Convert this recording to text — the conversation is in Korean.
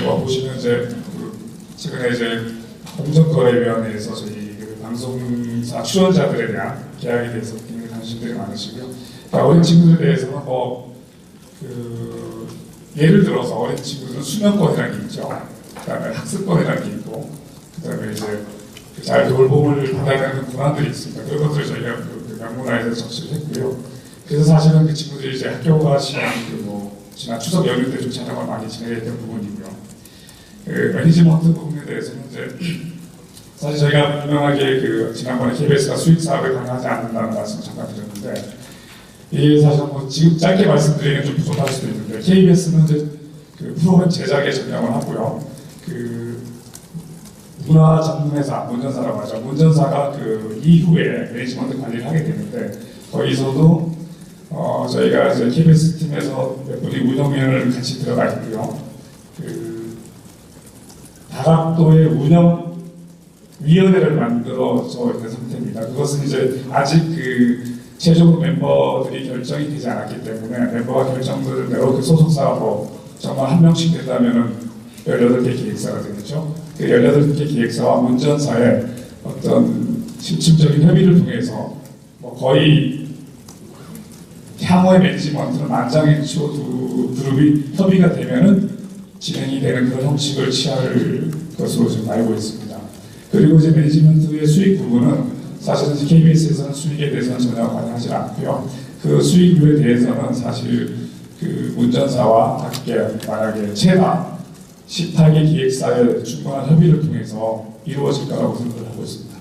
뭐 보시면 이제 그 최근에 이제 공정거래위원회에서 저희 그 방송사 출연자들에 대한 계약에 대해서 굉장히 관심들이 많으시고요. 그러니까 어린 친구들에 대해서는 뭐 그 예를 들어서 어린 친구들은 수면권이라는 게 있죠. 그다음에 학습권이라는 게 있고, 그다음에 이제 그잘 돌봄을 받아야 되는 권한들이 있습니다. 그런 것들을 저희가 그, 그 명문화에서 적시를 했고요. 그래서 사실은 그 친구들이 이제 학교가 지난 그뭐 지난 추석 연휴 때 좀 촬영을 많이 진행했던 부분이고요. 그 매니지먼트 부분에 대해서는 이제 사실 저희가 유명하게 그 지난번에 KBS가 수익 사업에 관여하지 않는다는 말씀 잠깐 드렸는데 이게 사실 뭐 지금 짧게 말씀드리기는 좀 부족할 수도 있는데 KBS는 이제 그 프로그램 제작에 전념을 하고요. 그 문화 전문회사, 문전사라고 하죠. 문전사가 그 이후에 매니지먼트 관리를 하게 되는데 거기서도 어 저희가 이제 KBS 팀에서 몇 분이 운영위원을 같이 들어가 있고요. 그 다각도의 운영 위원회를 만들어져 있는 상태입니다. 그것은 이제 아직 그 최종으로 멤버들이 결정이 되지 않았기 때문에 멤버가 결정들을 내로 그 소속사가 뭐 정말 한 명씩 된다면은 18개 기획사가 되겠죠. 그 18개 기획사와 문전사의 어떤 심층적인 협의를 통해서 뭐 거의 향후의 매니지먼트는 만장일치로 두 그룹이 협의가 되면은 진행이 되는 그런 형식을 취할 것으로 지금 알고 있습니다. 그리고 이제 매니지먼트의 수익 부분은 사실은 KBS에서는 수익에 대해서는 전혀 관여하지 않고요. 그 수익률에 대해서는 사실 그 운전사와 함께 만약에 최다 18개 기획사의 충분한 협의를 통해서 이루어질 거라고 생각을 하고 있습니다.